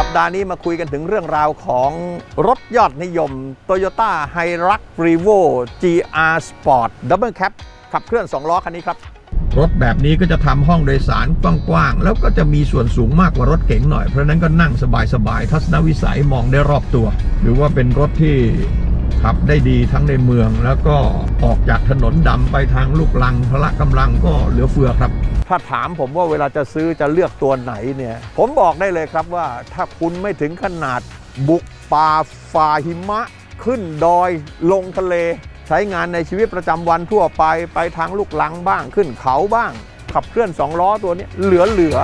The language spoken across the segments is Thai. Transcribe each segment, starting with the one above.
สัปดาห์นี้มาคุยกันถึงเรื่องราวของรถยอดนิยม Toyota Hilux Revo GR Sport Double Cab ขับเคลื่อน 2 ล้อคันนี้ครับ รถแบบนี้ก็จะทำห้องโดยสารกว้างๆ แล้วก็จะมีส่วนสูงมากกว่ารถเก๋งหน่อย เพราะฉะนั้นก็นั่งสบายๆ ทัศนวิสัยมองได้รอบตัว หรือว่าเป็นรถที่ขับได้ดีทั้งในเมืองแล้วก็ออกจากถนนดำไปทางลูกลังพละกำลังก็เหลือเฟือครับ ถ้าถามผมว่าเวลาจะซื้อจะเลือกตัวไหนเนี่ยผมบอกได้เลยครับว่าถ้าคุณไม่ถึงขนาดบุกป่าฝ่าหิมะ ขึ้นดอยลงทะเล ใช้งานในชีวิตประจำวันทั่วไปไปทางลูกลังบ้างขึ้นเขาบ้าง ขับเคลื่อนสองล้อตัวนี้เหลือเหลือ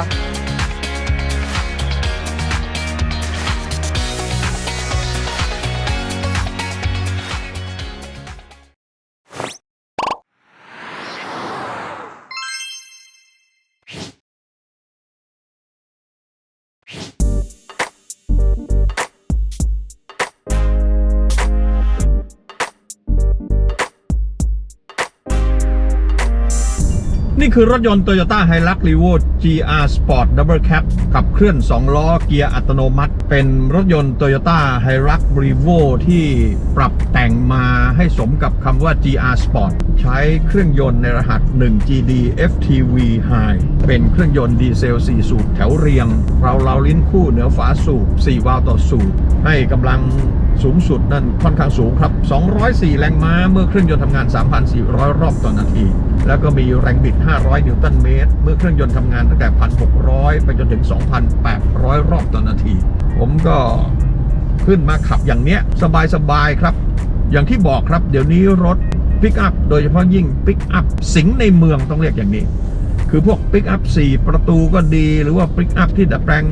นี่คือรถยนต์ Toyota Hilux Revo GR Sport Double Cab ขับเคลื่อน 2 ล้อเกียร์อัตโนมัติ เป็นรถยนต์ Toyota Hilux Revo ที่ปรับแต่งมาให้สมกับคำว่า GR Sport ใช้เครื่องยนต์ในรหัส 1 GD FTV High เป็นเครื่องยนต์ดีเซล 4 สูบแถวเรียง เราเราลิ้นคู่เหนือฝาสูบ 4 วาล์วต่อสูบ ให้กำลังสูงสุดนั่นค่อนข้างสูงครับ 204 แรงม้า เมื่อเครื่องยนต์ทำงาน 3,400 รอบต่อนาที แล้วก็มีแรงบิด 500 นิวตันเมตร เมื่อเครื่องยนต์ทำงานตั้งแต่ 1,600 ไปจนถึง 2,800 รอบต่อนาที ผมก็ขึ้นมาขับอย่างเนี้ย สบาย ๆ ครับ อย่างที่บอกครับ เดี๋ยวนี้รถปิกอัพโดยเฉพาะยิ่งปิกอัพสิงในเมืองต้องเรียกอย่างนี้ คือพวกปิกอัพ4 ประตูก็ดี หรือว่าปิกอัพที่ดัดแปลง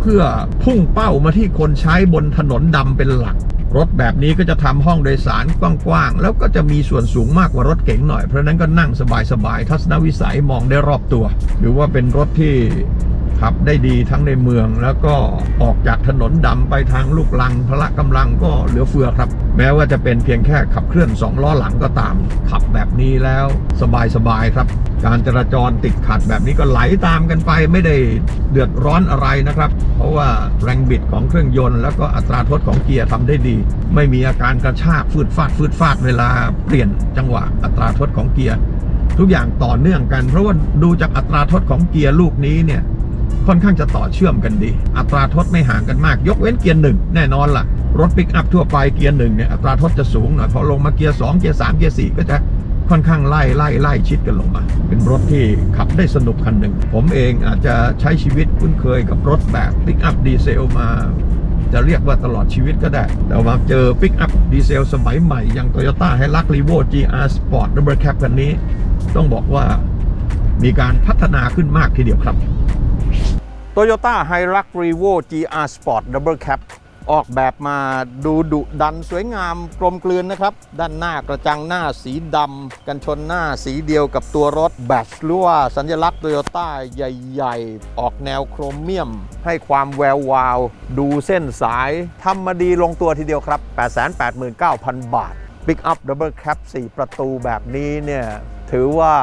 เพื่อพุ่งเป้ามาที่คนใช้บนถนนดำเป็นหลัก รถแบบนี้ก็จะทำห้องโดยสารกว้างๆ แล้วก็จะมีส่วนสูงมากกว่ารถเก๋งหน่อย เพราะฉะนั้นก็นั่งสบายๆ ทัศนวิสัยมองได้รอบตัว หรือว่าเป็นรถที่ ขับได้ดีทั้งในเมือง แล้วก็ออกจากถนนดำไปทางลูกลังพละกำลังก็เหลือเฟือครับ แม้ว่าจะเป็นเพียงแค่ขับเคลื่อน2ล้อหลังก็ตาม ขับแบบนี้แล้วสบายๆครับ การจราจรติดขัดแบบนี้ก็ไหลตามกันไปไม่ได้เดือดร้อนอะไรนะครับ เพราะว่าแรงบิดของเครื่องยนต์แล้วก็อัตราทดของเกียร์ทำได้ดี ไม่มีอาการกระชากฟืดฟาดฟืดฟาดเวลาเปลี่ยนจังหวะอัตราทดของเกียร์ทุกอย่างต่อเนื่องกัน เพราะว่าดูจากอัตราทดของเกียร์ลูกนี้เนี่ย ค่อนข้างจะต่อเชื่อมกันดี อัตราทดไม่ห่างกันมาก ยกเว้นเกียร์หนึ่งแน่นอนล่ะ รถปิกอัพทั่วไปเกียร์หนึ่งเนี่ยอัตราทดจะสูงหน่อยพอลงมาเกียร์สองเกียร์สามเกียร์สี่ก็จะค่อนข้างไล่ไล่ไล่ชิดกันลงมา เป็นรถที่ขับได้สนุกคันหนึ่ง ผมเองอาจจะใช้ชีวิตคุ้นเคยกับรถแบบปิกอัพดีเซลมา จะเรียกว่าตลอดชีวิตก็ได้ แต่มาเจอปิกอัพดีเซลสมัยใหม่ อย่าง Toyota Hilux Revo GR Sport Double Cab คันนี้ ต้องบอกว่ามีการพัฒนาขึ้นมากทีเดียวครับ Toyota Hilux Revo GR Sport Double Cab ออกแบบมาดูดุดันสวยงามกลมกลืนนะครับ ด้านหน้ากระจังหน้าสีดำกันชนหน้าสีเดียวกับตัวรถแบตหรือว่าสัญลักษณ์ Toyota ใหญ่ๆ ออกแนวโครเมียม ให้ความแวววาว ดูเส้นสายทำมาดีลงตัวทีเดียวครับ 889,000 บาท Pick Up Double Cab 4 ประตูแบบนี้เนี่ยถือว่า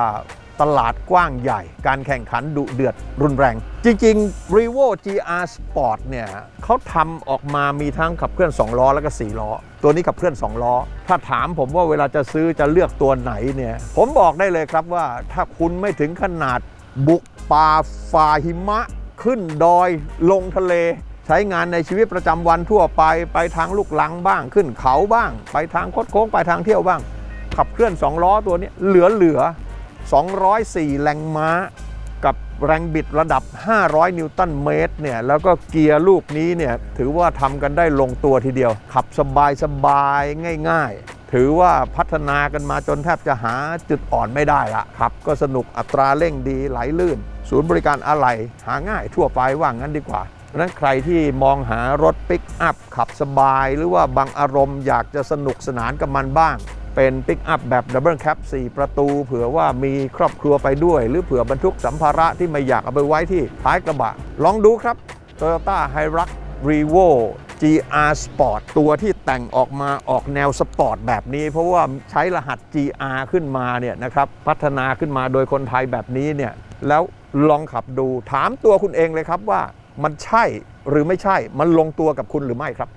ตลาดกว้างใหญ่ การแข่งขันดุเดือดรุนแรง จริงๆ r e v o GR Sport เนี่ยเขาทำออกมามีทั้งขับเคลื่อน 2 ล้อแล้วก็ 4 ล้อ ตัวนี้ขับเคลื่อน 2 ล้อ ถ้าถามผมว่าเวลาจะซื้อจะเลือกตัวไหนเนี่ยผมบอกได้เลยครับว่าถ้าคุณไม่ถึงขนาดบุกป่าฝ่าหิมะ ขึ้นดอยลงทะเลใช้งานในชีวิตประจำวันทั่วไป ไปทางลูกลังบ้างขึ้นเขาบ้าง ไปทางคดโค้งไปทางเที่ยวบ้าง ขับเคลื่อน 2 ล้อตัวนี้เหลือเหลือ 204 แรงม้า กับแรงบิดระดับ 500 นิวตันเมตรเนี่ยแล้วก็เกียร์ลูกนี้เนี่ยถือว่าทำกันได้ลงตัวทีเดียว ขับสบายสบายง่ายๆ ถือว่าพัฒนากันมาจนแทบจะหาจุดอ่อนไม่ได้ละขับ ก็สนุกอัตราเร่งดีไหลลื่น ศูนย์บริการอะไหล่หาง่ายทั่วไปว่างั้นดีกว่าเพราะนั้นใครที่มองหารถปิกอัพขับสบาย หรือว่าบางอารมณ์อยากจะสนุกสนานกับมันบ้าง เป็นปิกอัพแบบดับเบิลแคป4ประตู เผื่อว่ามีครอบครัวไปด้วย หรือเผื่อบรรทุกสัมภาระที่ไม่อยากเอาไปไว้ที่ท้ายกระบะ ลองดูครับ Toyota Hilux Revo GR Sport ตัวที่แต่งออกมาออกแนวสปอร์ตแบบนี้ เพราะว่าใช้รหัส GR ขึ้นมาเนี่ยนะครับพัฒนาขึ้นมาโดยคนไทยแบบนี้เนี่ยแล้วลองขับดูถามตัวคุณเองเลยครับว่ามันใช่หรือไม่ใช่มันลงตัวกับคุณหรือไม่ครับ